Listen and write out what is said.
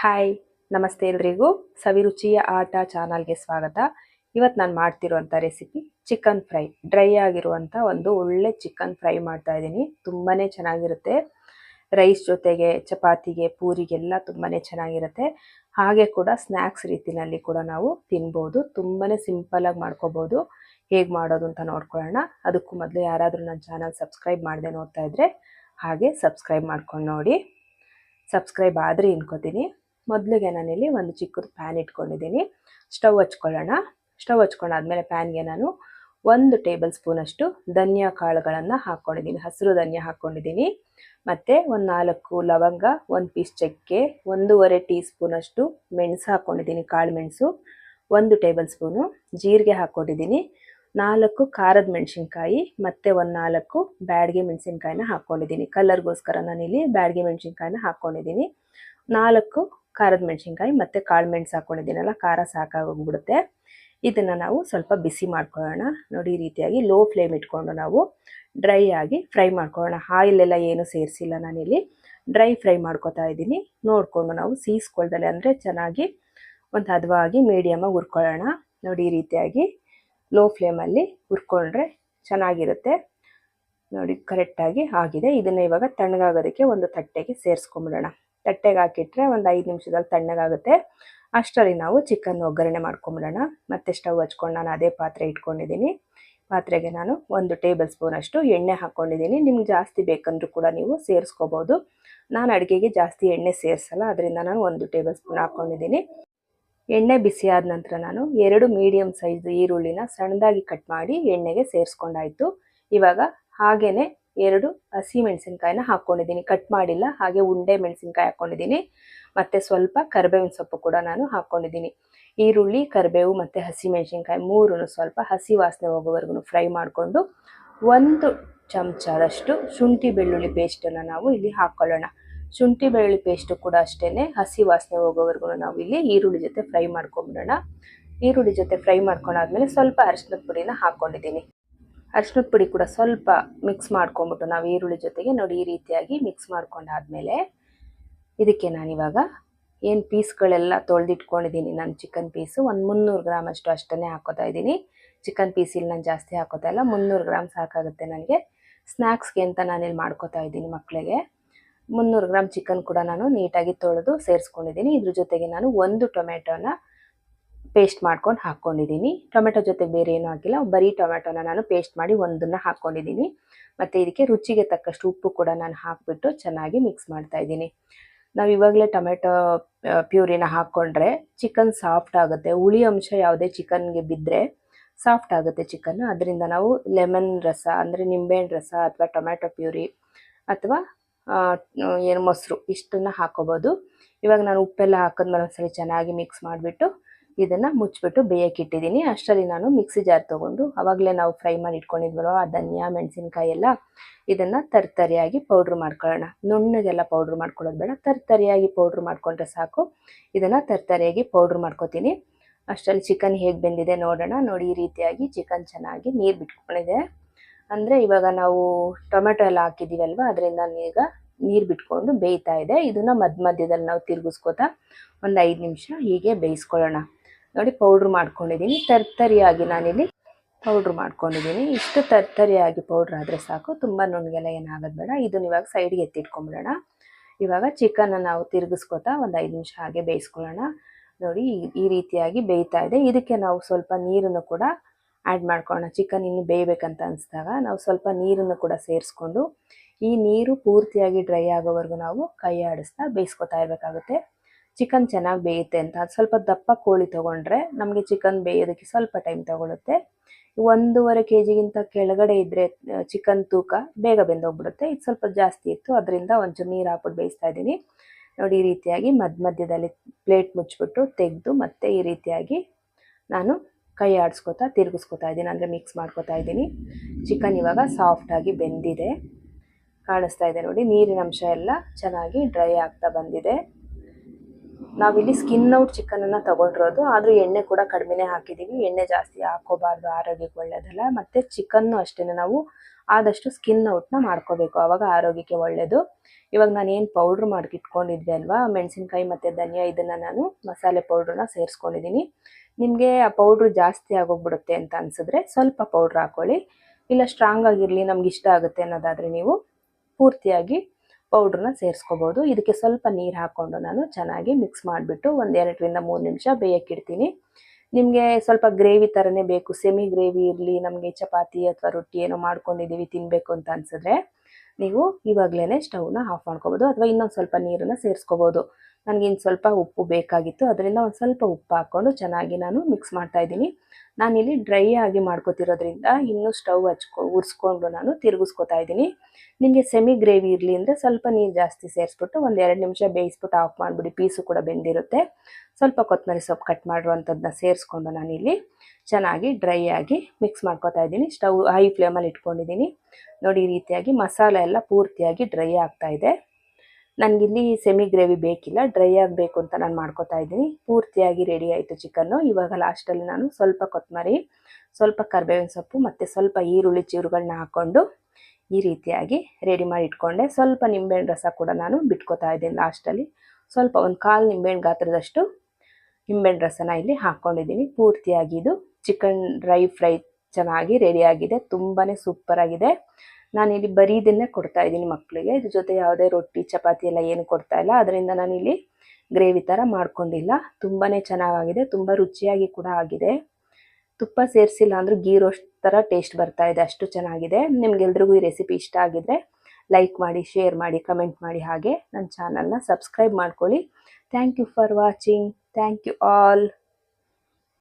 Hi ನಮಸ್ತೆ ಎಲ್ರಿಗೂ ಸವಿರುಚಿಯ ಆಟ ಚಾನಲ್ಗೆ ಸ್ವಾಗತ. ಇವತ್ತು ನಾನು ಮಾಡ್ತಿರುವಂಥ ರೆಸಿಪಿ ಚಿಕನ್ ಫ್ರೈ ಡ್ರೈ ಆಗಿರುವಂಥ ಒಂದು ಒಳ್ಳೆ ಚಿಕನ್ ಫ್ರೈ ಮಾಡ್ತಾ ಇದ್ದೀನಿ. ತುಂಬಾ ಚೆನ್ನಾಗಿರುತ್ತೆ. ರೈಸ್ ಜೊತೆಗೆ, ಚಪಾತಿಗೆ, ಪೂರಿಗೆಲ್ಲ ತುಂಬಾ ಚೆನ್ನಾಗಿರುತ್ತೆ. ಹಾಗೆ ಕೂಡ ಸ್ನ್ಯಾಕ್ಸ್ ರೀತಿನಲ್ಲಿ ಕೂಡ ನಾವು ತಿನ್ಬೋದು. ತುಂಬಾ ಸಿಂಪಲಾಗಿ ಮಾಡ್ಕೋಬೋದು. ಹೇಗೆ ಮಾಡೋದು ಅಂತ ನೋಡ್ಕೊಳ್ಳೋಣ. ಅದಕ್ಕೂ ಮೊದಲು ಯಾರಾದರೂ ನನ್ನ ಚಾನಲ್ ಸಬ್ಸ್ಕ್ರೈಬ್ ಮಾಡದೆ ನೋಡ್ತಾ ಇದ್ದರೆ ಹಾಗೆ ಸಬ್ಸ್ಕ್ರೈಬ್ ಮಾಡ್ಕೊಂಡು ನೋಡಿ. ಸಬ್ಸ್ಕ್ರೈಬ್ ಆದರೆ ಇನ್ಕೋತೀನಿ. ಮೊದಲಿಗೆ ನಾನಿಲ್ಲಿ ಒಂದು ಚಿಕ್ಕದು ಪ್ಯಾನ್ ಇಟ್ಕೊಂಡಿದ್ದೀನಿ. ಸ್ಟವ್ ಹಚ್ಕೊಳ್ಳೋಣ. ಸ್ಟವ್ ಹಚ್ಕೊಂಡಾದ್ಮೇಲೆ ಪ್ಯಾನ್ಗೆ ನಾನು ಒಂದು ಟೇಬಲ್ ಸ್ಪೂನಷ್ಟು ಧನಿಯಾ ಕಾಳುಗಳನ್ನು ಹಾಕ್ಕೊಂಡಿದ್ದೀನಿ ಹಸಿರು ಧನಿಯಾ ಹಾಕ್ಕೊಂಡಿದ್ದೀನಿ ಮತ್ತು ಒಂದು ನಾಲ್ಕು ಲವಂಗ, ಒಂದು ಪೀಸ್ ಚಕ್ಕೆ, ಒಂದೂವರೆ ಟೀ ಸ್ಪೂನಷ್ಟು ಮೆಣಸು ಹಾಕ್ಕೊಂಡಿದ್ದೀನಿ ಕಾಳು ಮೆಣಸು. ಒಂದು ಟೇಬಲ್ ಸ್ಪೂನು ಜೀರಿಗೆ ಹಾಕ್ಕೊಂಡಿದ್ದೀನಿ ನಾಲ್ಕು ಖಾರದ ಮೆಣಸಿನ್ಕಾಯಿ, ಮತ್ತು ಒಂದು ನಾಲ್ಕು ಬ್ಯಾಡಿಗೆ ಮೆಣಸಿನ್ಕಾಯಿನ ಹಾಕ್ಕೊಂಡಿದ್ದೀನಿ ಕಲರ್ಗೋಸ್ಕರ ನಾನಿಲ್ಲಿ ಬ್ಯಾಡಿಗೆ ಮೆಣಸಿನ್ಕಾಯಿನ ಹಾಕ್ಕೊಂಡಿದ್ದೀನಿ ನಾಲ್ಕು ಖಾರದ ಮೆಣಸಿನ್ಕಾಯಿ ಮತ್ತು ಕಾಳು ಮೆಣಸು ಹಾಕ್ಕೊಂಡಿದ್ದೀನಲ್ಲ ಖಾರ ಸಾಕಾಗೋಗ್ಬಿಡುತ್ತೆ. ಇದನ್ನು ನಾವು ಸ್ವಲ್ಪ ಬಿಸಿ ಮಾಡ್ಕೊಳ್ಳೋಣ. ನೋಡಿ, ಈ ರೀತಿಯಾಗಿ ಲೋ ಫ್ಲೇಮ್ ಇಟ್ಕೊಂಡು ನಾವು ಡ್ರೈ ಆಗಿ ಫ್ರೈ ಮಾಡ್ಕೊಳ್ಳೋಣ. ಆಯಿಲೆಲ್ಲ ಏನು ಸೇರಿಸಿಲ್ಲ ನಾನಿಲ್ಲಿ. ಡ್ರೈ ಫ್ರೈ ಮಾಡ್ಕೊತಾ ಇದ್ದೀನಿ. ನೋಡಿಕೊಂಡು ನಾವು ಸೀಸ್ಕೊಳ್ದಲೆ ಅಂದರೆ ಚೆನ್ನಾಗಿ ಒಂದು ಹದವಾಗಿ ಮೀಡಿಯಮಾಗಿ ಹುರ್ಕೊಳ್ಳೋಣ. ನೋಡಿ, ಈ ರೀತಿಯಾಗಿ ಲೋ ಫ್ಲೇಮಲ್ಲಿ ಹುರ್ಕೊಂಡ್ರೆ ಚೆನ್ನಾಗಿರುತ್ತೆ. ನೋಡಿ, ಕರೆಕ್ಟಾಗಿ ಆಗಿದೆ. ಇದನ್ನು ಇವಾಗ ತಣ್ಣಗಾಗೋದಕ್ಕೆ ಒಂದು ತಟ್ಟೆಗೆ ಸೇರಿಸ್ಕೊಂಬಿಡೋಣ. ತಟ್ಟೆಗೆ ಹಾಕಿಟ್ರೆ ಒಂದು ಐದು ನಿಮಿಷದಲ್ಲಿ ತಣ್ಣಗಾಗುತ್ತೆ. ಅಷ್ಟರಲ್ಲಿ ನಾವು ಚಿಕನ್ ಒಗ್ಗರಣೆ ಮಾಡ್ಕೊಂಬಿಡೋಣ. ಮತ್ತೆ ಸ್ಟವ್ ಹಚ್ಕೊಂಡು ನಾನು ಅದೇ ಪಾತ್ರೆ ಇಟ್ಕೊಂಡಿದ್ದೀನಿ. ಪಾತ್ರೆಗೆ ನಾನು ಒಂದು ಟೇಬಲ್ ಸ್ಪೂನಷ್ಟು ಎಣ್ಣೆ ಹಾಕ್ಕೊಂಡಿದ್ದೀನಿ ನಿಮ್ಗೆ ಜಾಸ್ತಿ ಬೇಕಂದ್ರೂ ಕೂಡ ನೀವು ಸೇರಿಸ್ಕೋಬೋದು. ನಾನು ಅಡುಗೆಗೆ ಜಾಸ್ತಿ ಎಣ್ಣೆ ಸೇರಿಸಲ್ಲ, ಅದರಿಂದ ನಾನು ಒಂದು ಟೇಬಲ್ ಸ್ಪೂನ್ ಹಾಕ್ಕೊಂಡಿದ್ದೀನಿ ಎಣ್ಣೆ ಬಿಸಿ ಆದ ನಂತರ ನಾನು ಎರಡು ಮೀಡಿಯಮ್ ಸೈಜ್ ಈರುಳ್ಳಿನ ಸಣ್ಣದಾಗಿ ಕಟ್ ಮಾಡಿ ಎಣ್ಣೆಗೆ ಸೇರಿಸ್ಕೊಂಡಾಯಿತು. ಇವಾಗ ಹಾಗೇನೆ ಎರಡು ಹಸಿ ಮೆಣಸಿನ್ಕಾಯಿನ ಹಾಕ್ಕೊಂಡಿದ್ದೀನಿ ಕಟ್ ಮಾಡಿಲ್ಲ, ಹಾಗೆ ಉಂಡೆ ಮೆಣಸಿನ್ಕಾಯಿ ಹಾಕ್ಕೊಂಡಿದ್ದೀನಿ ಮತ್ತು ಸ್ವಲ್ಪ ಕರಿಬೇವಿನ ಸೊಪ್ಪು ಕೂಡ ನಾನು ಹಾಕ್ಕೊಂಡಿದ್ದೀನಿ ಈರುಳ್ಳಿ, ಕರಿಬೇವು ಮತ್ತು ಹಸಿ ಮೆಣಸಿನ್ಕಾಯಿ ಮೂರೂ ಸ್ವಲ್ಪ ಹಸಿ ವಾಸನೆ ಹೋಗೋವರೆಗೂ ಫ್ರೈ ಮಾಡಿಕೊಂಡು ಒಂದು ಚಮಚದಷ್ಟು ಶುಂಠಿ ಬೆಳ್ಳುಳ್ಳಿ ಪೇಸ್ಟನ್ನು ನಾವು ಇಲ್ಲಿ ಹಾಕ್ಕೊಳ್ಳೋಣ ಶುಂಠಿ ಬೆಳ್ಳುಳ್ಳಿ ಪೇಸ್ಟು ಕೂಡ ಅಷ್ಟೇ ಹಸಿ ವಾಸನೆ ಹೋಗೋವರೆಗೂ ನಾವು ಇಲ್ಲಿ ಈರುಳ್ಳಿ ಜೊತೆ ಫ್ರೈ ಮಾಡ್ಕೊಂಬಿಡೋಣ. ಈರುಳ್ಳಿ ಜೊತೆ ಫ್ರೈ ಮಾಡ್ಕೊಂಡಾದ್ಮೇಲೆ ಸ್ವಲ್ಪ ಅರಿಶಿನದ ಪುಡಿನ ಹಾಕ್ಕೊಂಡಿದ್ದೀನಿ ಅರಿಶಿನದ ಪುಡಿ ಕೂಡ ಸ್ವಲ್ಪ ಮಿಕ್ಸ್ ಮಾಡ್ಕೊಂಬಿಟ್ಟು ನಾವು ಈರುಳ್ಳಿ ಜೊತೆಗೆ ನೋಡಿ ಈ ರೀತಿಯಾಗಿ ಮಿಕ್ಸ್ ಮಾಡ್ಕೊಂಡಾದ್ಮೇಲೆ ಇದಕ್ಕೆ ನಾನಿವಾಗ ಏನು ಪೀಸ್ಗಳೆಲ್ಲ ತೊಳೆದಿಟ್ಕೊಂಡಿದ್ದೀನಿ. ನಾನು ಚಿಕನ್ ಪೀಸು ಒಂದು ಮುನ್ನೂರು ಗ್ರಾಮ್ ಅಷ್ಟು ಅಷ್ಟನ್ನೇ ಹಾಕೋತಾ ಇದ್ದೀನಿ. ಚಿಕನ್ ಪೀಸ್ ಇಲ್ಲಿ ನಾನು ಜಾಸ್ತಿ ಹಾಕೋತಾ ಇಲ್ಲ. ಮುನ್ನೂರು ಗ್ರಾಮ್ ಸಾಕಾಗುತ್ತೆ ನನಗೆ. ಸ್ನ್ಯಾಕ್ಸ್ಗೆ ಅಂತ ನಾನಿಲ್ಲಿ ಮಾಡ್ಕೋತಾ ಇದ್ದೀನಿ ಮಕ್ಕಳಿಗೆ ಮುನ್ನೂರು ಗ್ರಾಮ್ ಚಿಕನ್ ಕೂಡ ನಾನು ನೀಟಾಗಿ ತೊಳೆದು ಸೇರಿಸ್ಕೊಂಡಿದ್ದೀನಿ. ಇದ್ರ ಜೊತೆಗೆ ನಾನು ಒಂದು ಟೊಮೆಟೊನ ಪೇಸ್ಟ್ ಮಾಡ್ಕೊಂಡು ಹಾಕ್ಕೊಂಡಿದ್ದೀನಿ ಟೊಮೆಟೊ ಜೊತೆ ಬೇರೆ ಏನೂ ಹಾಕಿಲ್ಲ ಬರೀ ಟೊಮೆಟೊನ ನಾನು ಪೇಸ್ಟ್ ಮಾಡಿ ಒಂದನ್ನು ಹಾಕ್ಕೊಂಡಿದ್ದೀನಿ ಮತ್ತು ಇದಕ್ಕೆ ರುಚಿಗೆ ತಕ್ಕಷ್ಟು ಉಪ್ಪು ಕೂಡ ನಾನು ಹಾಕಿಬಿಟ್ಟು ಚೆನ್ನಾಗಿ ಮಿಕ್ಸ್ ಮಾಡ್ತಾ ಇದ್ದೀನಿ. ನಾವು ಇವಾಗಲೇ ಟೊಮೆಟೊ ಪ್ಯೂರಿನ ಹಾಕ್ಕೊಂಡ್ರೆ ಚಿಕನ್ ಸಾಫ್ಟ್ ಆಗುತ್ತೆ. ಹುಳಿ ಅಂಶ ಯಾವುದೇ ಚಿಕನ್ಗೆ ಬಿದ್ದರೆ ಸಾಫ್ಟ್ ಆಗುತ್ತೆ ಚಿಕನ್. ಅದರಿಂದ ನಾವು ಲೆಮನ್ ರಸ ಅಂದರೆ ನಿಂಬೆಹಣ್ಣು ರಸ ಅಥವಾ ಟೊಮೆಟೊ ಪ್ಯೂರಿ ಅಥವಾ ಏನು ಮೊಸರು ಇಷ್ಟನ್ನು ಹಾಕೋಬೋದು. ಇವಾಗ ನಾನು ಉಪ್ಪೆಲ್ಲ ಹಾಕಿದ್ಮೇಲೆ ಒಂದ್ಸರಿ ಚೆನ್ನಾಗಿ ಮಿಕ್ಸ್ ಮಾಡಿಬಿಟ್ಟು ಇದನ್ನು ಮುಚ್ಚಿಬಿಟ್ಟು ಬೇಯಕ್ಕೆ ಇಟ್ಟಿದ್ದೀನಿ. ಅಷ್ಟರಲ್ಲಿ ನಾನು ಮಿಕ್ಸಿ ಜಾರ್ ತೊಗೊಂಡು ಅವಾಗಲೇ ನಾವು ಫ್ರೈ ಮಾಡಿ ಇಟ್ಕೊಂಡಿದ್ವಲ್ಲ ಆ ಧನಿಯಾ, ಮೆಣಸಿನ್ಕಾಯಿ ಎಲ್ಲ, ಇದನ್ನು ತರ್ತರಿಯಾಗಿ ಪೌಡ್ರ್ ಮಾಡ್ಕೊಳ್ಳೋಣ. ನುಣ್ಣಗೆಲ್ಲ ಪೌಡ್ರ್ ಮಾಡ್ಕೊಳ್ಳೋದು ಬೇಡ, ತರ್ತರಿಯಾಗಿ ಪೌಡ್ರ್ ಮಾಡಿಕೊಂಡ್ರೆ ಸಾಕು. ಇದನ್ನು ತರ್ತರಿಯಾಗಿ ಪೌಡ್ರ್ ಮಾಡ್ಕೊತೀನಿ. ಅಷ್ಟರಲ್ಲಿ ಚಿಕನ್ ಹೇಗೆ ಬೆಂದಿದೆ ನೋಡೋಣ. ನೋಡಿ, ಈ ರೀತಿಯಾಗಿ ಚಿಕನ್ ಚೆನ್ನಾಗಿ ನೀರು ಬಿಟ್ಕೊಂಡಿದೆ. ಅಂದರೆ ಇವಾಗ ನಾವು ಟೊಮೆಟೊ ಎಲ್ಲ ಹಾಕಿದ್ದೀವಲ್ವ, ಅದರಿಂದ ಈಗ ನೀರು ಬಿಟ್ಕೊಂಡು ಬೇಯ್ತಾ ಇದೆ. ಇದನ್ನು ಮಧ್ಯ ಮಧ್ಯದಲ್ಲಿ ನಾವು ತಿರುಗಿಸ್ಕೋತಾ ಒಂದು ಐದು ನಿಮಿಷ ಹೀಗೆ ಬೇಯಿಸ್ಕೊಳ್ಳೋಣ. ನೋಡಿ ಪೌಡ್ರ್ ಮಾಡ್ಕೊಂಡಿದ್ದೀನಿ. ತರ್ತರಿಯಾಗಿ ನಾನಿಲ್ಲಿ ಪೌಡ್ರ್ ಮಾಡ್ಕೊಂಡಿದ್ದೀನಿ. ಇಷ್ಟು ತರ್ತರಿಯಾಗಿ ಪೌಡ್ರ್ ಆದರೆ ಸಾಕು. ತುಂಬ ನುಣ್ಣಗೆಲ್ಲ ಏನಾಗೋದು ಬೇಡ. ಇದನ್ನ ಇವಾಗ ಸೈಡ್ಗೆ ಎತ್ತಿಟ್ಕೊಂಬಿಡೋಣ. ಇವಾಗ ಚಿಕನ್ನ ನಾವು ತಿರುಗಿಸ್ಕೊತಾ ಒಂದು ಐದು ನಿಮಿಷ ಹಾಗೆ ಬೇಯಿಸ್ಕೊಳ್ಳೋಣ. ನೋಡಿ, ಈ ರೀತಿಯಾಗಿ ಬೇಯ್ತಾ ಇದೆ. ಇದಕ್ಕೆ ನಾವು ಸ್ವಲ್ಪ ನೀರನ್ನು ಕೂಡ ಆ್ಯಡ್ ಮಾಡ್ಕೊಳ್ಳೋಣ. ಚಿಕನ್ ಇನ್ನು ಬೇಯಬೇಕಂತ ಅನಿಸಿದಾಗ ನಾವು ಸ್ವಲ್ಪ ನೀರನ್ನು ಕೂಡ ಸೇರಿಸ್ಕೊಂಡು ಈ ನೀರು ಪೂರ್ತಿಯಾಗಿ ಡ್ರೈ ಆಗೋವರೆಗೂ ನಾವು ಕೈ ಆಡಿಸ್ತಾ ಬೇಯಿಸ್ಕೊತಾ ಇರಬೇಕಾಗುತ್ತೆ. ಚಿಕನ್ ಚೆನ್ನಾಗಿ ಬೇಯುತ್ತೆ ಅಂತ. ಅದು ಸ್ವಲ್ಪ ದಪ್ಪ ಕೋಳಿ ತೊಗೊಂಡ್ರೆ ನಮಗೆ ಚಿಕನ್ ಬೇಯೋದಕ್ಕೆ ಸ್ವಲ್ಪ ಟೈಮ್ ತೊಗೊಳುತ್ತೆ. ಒಂದೂವರೆ ಕೆ ಜಿಗಿಂತ ಕೆಳಗಡೆ ಇದ್ದರೆ ಚಿಕನ್ ತೂಕ ಬೇಗ ಬೆಂದೋಗ್ಬಿಡುತ್ತೆ. ಇದು ಸ್ವಲ್ಪ ಜಾಸ್ತಿ ಇತ್ತು. ಅದರಿಂದ ಒಂಚೂರು ನೀರು ಹಾಕ್ಬಿಟ್ಟು ಬೇಯಿಸ್ತಾ ಇದ್ದೀನಿ. ನೋಡಿ, ಈ ರೀತಿಯಾಗಿ ಮಧ್ಯ ಮಧ್ಯದಲ್ಲಿ ಪ್ಲೇಟ್ ಮುಚ್ಚಿಬಿಟ್ಟು ತೆಗೆದು ಮತ್ತೆ ಈ ರೀತಿಯಾಗಿ ನಾನು ಕೈ ಆಡಿಸ್ಕೊತಾ, ತಿರುಗಿಸ್ಕೊತಾ ಇದ್ದೀನಿ. ಅಂದರೆ ಮಿಕ್ಸ್ ಮಾಡ್ಕೊತಾ ಇದ್ದೀನಿ. ಚಿಕನ್ ಇವಾಗ ಸಾಫ್ಟಾಗಿ ಬೆಂದಿದೆ. ಕಾಣಿಸ್ತಾ ಇದೆ ನೋಡಿ. ನೀರಿನ ಅಂಶ ಎಲ್ಲ ಚೆನ್ನಾಗಿ ಡ್ರೈ ಆಗ್ತಾ ಬಂದಿದೆ. ನಾವಿಲ್ಲಿ ಸ್ಕಿನ್ ಔಟ್ ಚಿಕನನ್ನು ತಗೊಂಡಿರೋದು. ಆದರೂ ಎಣ್ಣೆ ಕೂಡ ಕಡಿಮೆನೇ ಹಾಕಿದ್ದೀವಿ ಎಣ್ಣೆ ಜಾಸ್ತಿ ಹಾಕೋಬಾರ್ದು ಆರೋಗ್ಯಕ್ಕೆ ಒಳ್ಳೆಯದಲ್ಲ ಮತ್ತು ಚಿಕನ್ನು ಅಷ್ಟೇ ನಾವು ಆದಷ್ಟು ಸ್ಕಿನ್ ಔಟ್ನ ಮಾಡ್ಕೋಬೇಕು. ಆವಾಗ ಆರೋಗ್ಯಕ್ಕೆ ಒಳ್ಳೆಯದು ಇವಾಗ ನಾನು ಏನು ಪೌಡ್ರ್ ಮಾಡ್ಕಿಟ್ಕೊಂಡಿದ್ವಿ ಅಲ್ವಾ? ಮೆಣಸಿನ್ಕಾಯಿ ಮತ್ತು ಧನಿಯಾ, ಇದನ್ನು ನಾನು ಮಸಾಲೆ ಪೌಡ್ರನ್ನ ಸೇರಿಸ್ಕೊಂಡಿದ್ದೀನಿ ನಿಮಗೆ ಆ ಪೌಡ್ರ್ ಜಾಸ್ತಿ ಆಗೋಗ್ಬಿಡುತ್ತೆ ಅಂತ ಅನ್ಸಿದ್ರೆ ಸ್ವಲ್ಪ ಪೌಡ್ರ್ ಹಾಕ್ಕೊಳ್ಳಿ ಇಲ್ಲ ಸ್ಟ್ರಾಂಗ್ ಆಗಿರಲಿ, ನಮ್ಗೆ ಇಷ್ಟ ಆಗುತ್ತೆ ಅನ್ನೋದಾದರೆ ನೀವು ಪೂರ್ತಿಯಾಗಿ ಪೌಡ್ರನ್ನ ಸೇರಿಸ್ಕೋಬೋದು. ಇದಕ್ಕೆ ಸ್ವಲ್ಪ ನೀರು ಹಾಕ್ಕೊಂಡು ನಾನು ಚೆನ್ನಾಗಿ ಮಿಕ್ಸ್ ಮಾಡಿಬಿಟ್ಟು ಒಂದು ಎರಡರಿಂದ ಮೂರು ನಿಮಿಷ ಬೇಯಕ್ಕಿಡ್ತೀನಿ. ನಿಮಗೆ ಸ್ವಲ್ಪ ಗ್ರೇವಿ ಥರನೇ ಬೇಕು. ಸೆಮಿ ಗ್ರೇವಿ ಇರಲಿ, ನಮಗೆ ಚಪಾತಿ ಅಥವಾ ರೊಟ್ಟಿ ಏನೋ ಮಾಡ್ಕೊಂಡಿದ್ದೀವಿ ತಿನ್ನಬೇಕು ಅಂತ ಅನಿಸಿದ್ರೆ ನೀವು ಇವಾಗಲೇ ಸ್ಟವ್ನ ಆಫ್ ಮಾಡ್ಕೋಬೋದು ಅಥವಾ ಇನ್ನೊಂದು ಸ್ವಲ್ಪ ನೀರನ್ನು ಸೇರಿಸ್ಕೋಬೋದು. ನನಗೆ ಇನ್ನು ಸ್ವಲ್ಪ ಉಪ್ಪು ಬೇಕಾಗಿತ್ತು. ಅದರಿಂದ ಒಂದು ಸ್ವಲ್ಪ ಉಪ್ಪು ಹಾಕ್ಕೊಂಡು ಚೆನ್ನಾಗಿ ನಾನು ಮಿಕ್ಸ್ ಮಾಡ್ತಾ ಇದ್ದೀನಿ. ನಾನಿಲ್ಲಿ ಡ್ರೈ ಆಗಿ ಮಾಡ್ಕೊತಿರೋದ್ರಿಂದ ಇನ್ನೂ ಸ್ಟವ್ ಹಚ್ಕೊ, ಉರಿಸ್ಕೊಂಡು ನಾನು ತಿರುಗಿಸ್ಕೊತಾ ಇದ್ದೀನಿ. ನಿಮಗೆ ಸೆಮಿ ಗ್ರೇವಿ ಇರಲಿ ಅಂದರೆ ಸ್ವಲ್ಪ ನೀರು ಜಾಸ್ತಿ ಸೇರಿಸ್ಬಿಟ್ಟು ಒಂದು ಎರಡು ನಿಮಿಷ ಬೇಯಿಸ್ಬಿಟ್ಟು ಆಫ್ ಮಾಡಿಬಿಡಿ, ಪೀಸು ಕೂಡ ಬೆಂದಿರುತ್ತೆ. ಸ್ವಲ್ಪ ಕೊತ್ತಂಬರಿ ಸೊಪ್ಪು ಕಟ್ ಮಾಡಿರುವಂಥದ್ದನ್ನ ಸೇರಿಸ್ಕೊಂಡು ನಾನಿಲ್ಲಿ ಚೆನ್ನಾಗಿ ಡ್ರೈ ಆಗಿ ಮಿಕ್ಸ್ ಮಾಡ್ಕೊತಾ ಇದ್ದೀನಿ. ಸ್ಟವ್ ಹೈ ಫ್ಲೇಮಲ್ಲಿ ಇಟ್ಕೊಂಡಿದ್ದೀನಿ. ನೋಡಿ ಈ ರೀತಿಯಾಗಿ ಮಸಾಲೆ ಎಲ್ಲ ಪೂರ್ತಿಯಾಗಿ ಡ್ರೈ ಆಗ್ತಾ ಇದೆ. ನನಗಿಲ್ಲಿ ಸೆಮಿ ಗ್ರೇವಿ ಬೇಕಿಲ್ಲ ಡ್ರೈ ಆಗಬೇಕು ಅಂತ ನಾನು ಮಾಡ್ಕೋತಾ ಇದ್ದೀನಿ. ಪೂರ್ತಿಯಾಗಿ ರೆಡಿ ಆಯಿತು ಚಿಕನ್ನು. ಇವಾಗ ಲಾಸ್ಟಲ್ಲಿ ನಾನು ಸ್ವಲ್ಪ ಕೊತ್ತಂಬರಿ ಸ್ವಲ್ಪ ಕರ್ಬೇವಿನ ಸೊಪ್ಪು ಮತ್ತು ಸ್ವಲ್ಪ ಈರುಳ್ಳಿ ಚೀರುಗಳನ್ನ ಹಾಕ್ಕೊಂಡು ಈ ರೀತಿಯಾಗಿ ರೆಡಿ ಮಾಡಿ ಇಟ್ಕೊಂಡೆ. ಸ್ವಲ್ಪ ನಿಂಬೆಹಣ್ಣು ರಸ ಕೂಡ ನಾನು ಬಿಟ್ಕೋತಾ ಇದ್ದೀನಿ ಲಾಸ್ಟಲ್ಲಿ ಸ್ವಲ್ಪ ಒಂದು ಕಾಲು ನಿಂಬೆಹಣ್ಣು ಗಾತ್ರದಷ್ಟು ನಿಂಬೆಹಣ್ಣು ರಸನ ಇಲ್ಲಿ ಹಾಕ್ಕೊಂಡಿದ್ದೀನಿ. ಪೂರ್ತಿಯಾಗಿ ಇದು ಚಿಕನ್ ಡ್ರೈ ಫ್ರೈ ಚೆನ್ನಾಗಿ ರೆಡಿಯಾಗಿದೆ ತುಂಬಾ ಸೂಪರಾಗಿದೆ ನಾನಿಲ್ಲಿ ಬರೀ ಇದನ್ನೇ ಕೊಡ್ತಾ ಇದ್ದೀನಿ ಮಕ್ಕಳಿಗೆ ಇದ್ರ ಜೊತೆ ಯಾವುದೇ ರೊಟ್ಟಿ, ಚಪಾತಿ ಎಲ್ಲ ಏನು ಕೊಡ್ತಾ ಇಲ್ಲ. ಅದರಿಂದ ನಾನಿಲ್ಲಿ ಗ್ರೇವಿ ಥರ ಮಾಡ್ಕೊಂಡಿಲ್ಲ. ತುಂಬಾ ಚೆನ್ನಾಗಿದೆ ತುಂಬ ರುಚಿಯಾಗಿ ಕೂಡ ಆಗಿದೆ. ತುಪ್ಪ ಸೇರಿಸಿಲ್ಲ ಅಂದರೂ ಗೀ ರೋಸ್ಟ್ ಥರ ಟೇಸ್ಟ್ ಬರ್ತಾ ಇದೆ, ಅಷ್ಟು ಚೆನ್ನಾಗಿದೆ. ನಿಮ್ಗೆಲ್ರಿಗೂ ಈ ರೆಸಿಪಿ ಇಷ್ಟ ಆಗಿದ್ರೆ ಲೈಕ್ ಮಾಡಿ ಶೇರ್ ಮಾಡಿ ಕಮೆಂಟ್ ಮಾಡಿ ಹಾಗೆ. ನನ್ನ ಚಾನಲ್ನ ಸಬ್ಸ್ಕ್ರೈಬ್ ಮಾಡ್ಕೊಳ್ಳಿ. Thank you for watching thank you all